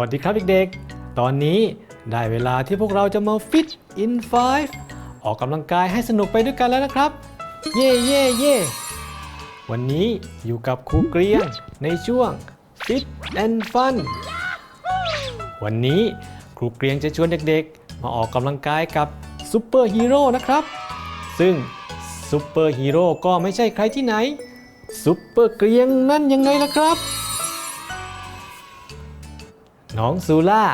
วัสดีครับเด็กๆ ตอนนี้ได้เวลาที่พวกเราจะมา Fit in 5ออกกำลังกายให้สนุกไปด้วยกันแล้วนะครับ เย่เย่เย่วันนี้อยู่กับครูเกรียงในช่วง Fit and Fun วันนี้ครูเกรียงจะชวนเด็กๆ มาออกกำลังกายกับซูเปอร์ฮีโร่นะครับ ซึ่งซูเปอร์ฮีโร่ก็ไม่ใช่ใครที่ไหนซูเปอร์เกรียงนั่นยังไงล่ะครับ น้องซูล่า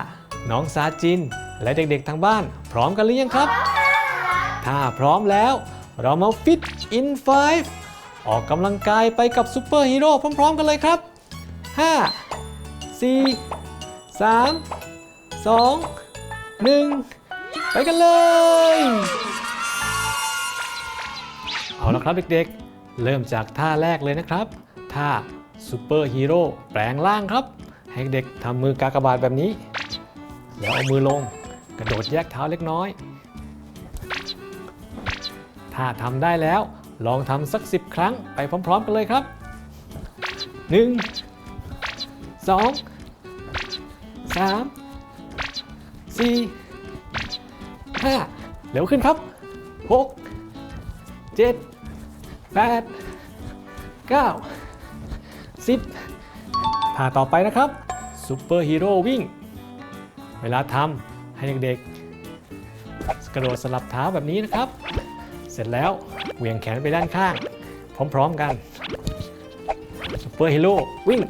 น้องซาจิน และเด็กๆทางบ้าน พร้อมกันหรือยังครับ ถ้าพร้อมแล้ว เรามาฟิตอิน5ออกกำลังกายไปกับซูเปอร์ฮีโร่พร้อมๆกันเลยครับ 5 4 3 2 1 ไปกันเลย เอาละครับเด็กๆ เริ่มจากท่าแรกเลยนะครับ ท่าซูเปอร์ฮีโร่แปลงร่างครับ ให้เด็กทำมือกากบาทแบบนี้ แล้วเอามือลง กระโดดแยกเท้าเล็กน้อย ถ้าทำได้แล้วลองทำสัก 10 ครั้งไปพร้อม ๆ กันเลยครับ 1 2 3 4 5เร็วขึ้นครับ 6 7 8 9 10 ท่าต่อไปนะครับซูเปอร์ฮีโร่วิ่ง เวลาทำให้เด็กๆ กระโดดสลับเท้าแบบนี้นะครับ เสร็จแล้วเหวี่ยงแขนไปด้านข้าง พร้อมๆกันซูเปอร์ฮีโร่วิ่ง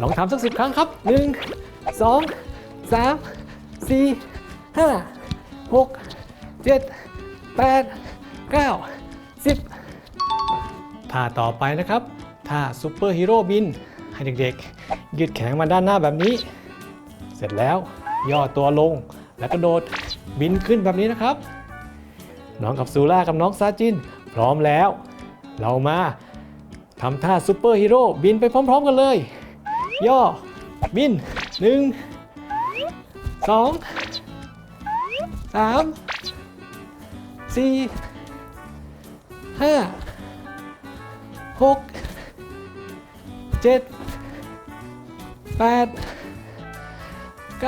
ลองทำสักสิบครั้งครับ 1 2 3 4 5 6 7 8 9 10ท่าต่อไปนะครับ ท่าซูเปอร์ฮีโร่บิน ให้เด็กๆ ยืดแขนมาด้านหน้าแบบนี้ เสร็จแล้วย่อตัวลงแล้วกระโดดบินขึ้นแบบนี้นะครับ น้องกับซูล่ากับน้องซาจิน พร้อมแล้ว เรามาทำท่าซูเปอร์ฮีโร่บินไปพร้อม ๆ กันเลย ย่อบิน 1 2 3 4 5 6 7 8 9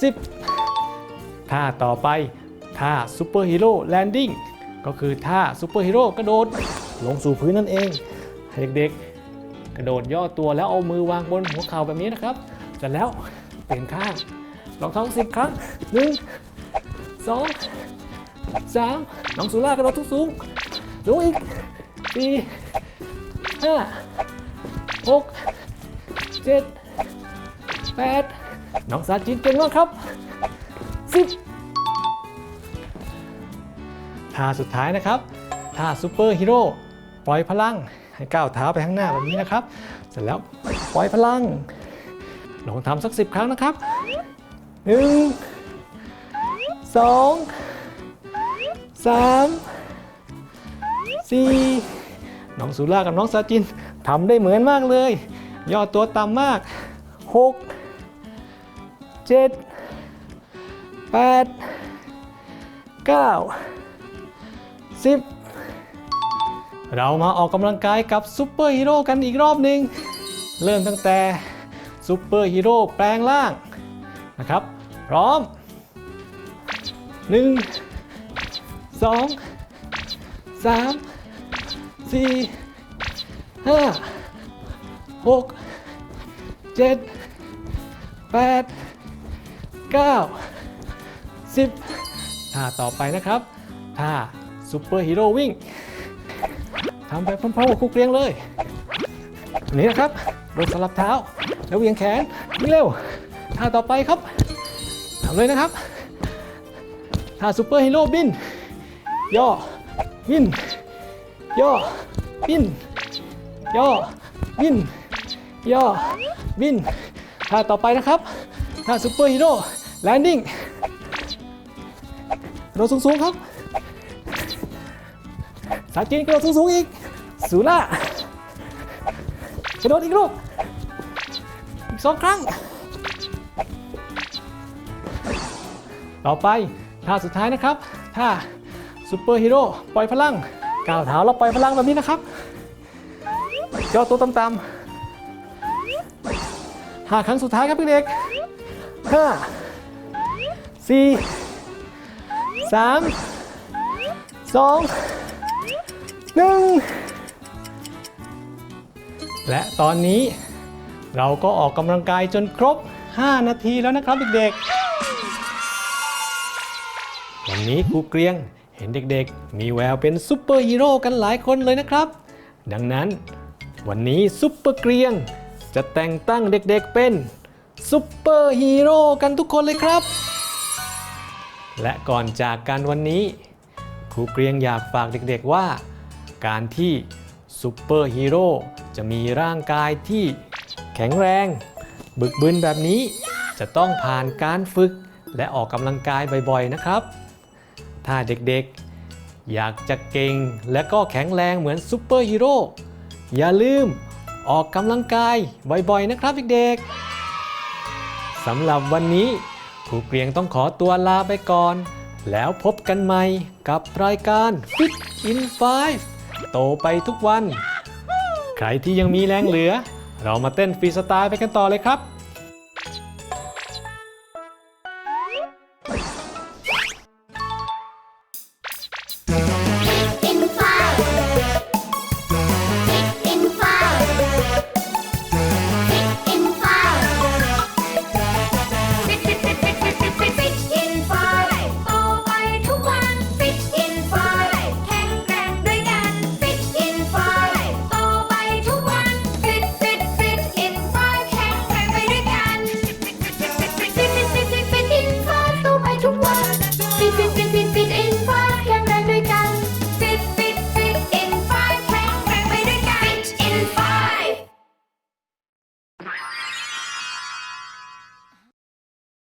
10ท่าต่อไปท่าซูเปอร์ฮีโร่แลนดิ้งก็คือท่าซูเปอร์ฮีโร่กระโดดลงสู่พื้นนั่นเอง เด็กๆ กระโดดย่อตัวแล้วเอามือวางบนหัวเข่าแบบนี้นะครับ เสร็จแล้วเปลี่ยนข้างลองท้องสิบครั้งหนึ่งสองสามน้องสุรากระโดดสูงสูงอีกสี่ ห้าหกเจ็ดแปดน้องซาจินเก่งมากครับสิบท่าสุดท้ายนะครับท่าซูเปอร์ฮีโร่ปล่อยพลังให้ก้าวเท้าไปข้างหน้าแบบนี้นะครับ เสร็จแล้วปล่อยพลัง ลองทำสักสิบครั้งนะครับหนึ่งสองสามสี่ น้องสุรากับน้องซาจินทำได้เหมือนมากเลยย่อตัวต่ำมากหกเจ็ดแปดเก้าสิบเรามาออกกำลังกายกับซูเปอร์ฮีโร่กันอีกรอบหนึ่งเริ่มตั้งแต่ซูเปอร์ฮีโร่แปลงร่างนะครับ พร้อม 1 2 3 4 5 6 7 8 9 10ท่าต่อไปนะครับท่าซูเปอร์ฮีโร่วิ่งทำไปพร้อมๆกับครูเกรียงเลยนี่นะครับโดดสลับเท้า แล้วเวียงแขนวิ่งเร็วท่าต่อไปครับทำเลยนะครับท่าซูเปอร์ฮีโร่บินย่อบินย่อ บินย่อบินย่อบินท่าต่อไปนะครับท่าซูเปอร์ฮีโร่แลนดิ้งกระโดดสูงๆครับสาจินกระโดดสูงๆอีกสูล่ากระโดดอีกลูกอีกสองครั้ง ต่อไปท่าสุดท้ายนะครับท่าซูเปอร์ฮีโร่ปล่อยพลังก้าวเท้าแล้วปล่อยพลังแบบนี้นะครับ ย่อตัวต่ำๆห้าครั้งสุดท้ายครับเด็กๆห้าสี่สามสองหนึ่งและตอนนี้เราก็ออกกำลังกายจนครบ 5 นาทีแล้วนะครับเด็กๆ วันนี้ครูเกรียงเห็นเด็กๆ มีแววเป็นซุปเปอร์ฮีโร่กันหลายคนเลยนะครับ ดังนั้น วันนี้ซุปเปอร์เกรียง จะแต่งตั้งเด็กๆเป็นซุปเปอร์ฮีโร่กันทุกคนเลยครับ และก่อนจากกันวันนี้ ครูเกรียงอยากฝากเด็กๆว่า การที่ซูเปอร์ฮีโร่จะมีร่างกายที่แข็งแรง บึกบึนแบบนี้ จะต้องผ่านการฝึกและออกกำลังกายบ่อยๆนะครับ ถ้าเด็กๆ อยากจะเก่งและก็แข็งแรงเหมือนซูเปอร์ฮีโร่ อย่าลืมออกกำลังกายบ่อยๆนะครับเด็กๆสำหรับวันนี้ครูเกรียงต้องขอตัวลาไปก่อน แล้วพบกันใหม่กับรายการ Fit in 5 โตไปทุกวัน ใครที่ยังมีแรงเหลือ เรามาเต้นฟรีสไตล์ไปกันต่อเลยครับ Thank you.